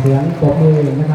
เสียงปรบมือนะครับ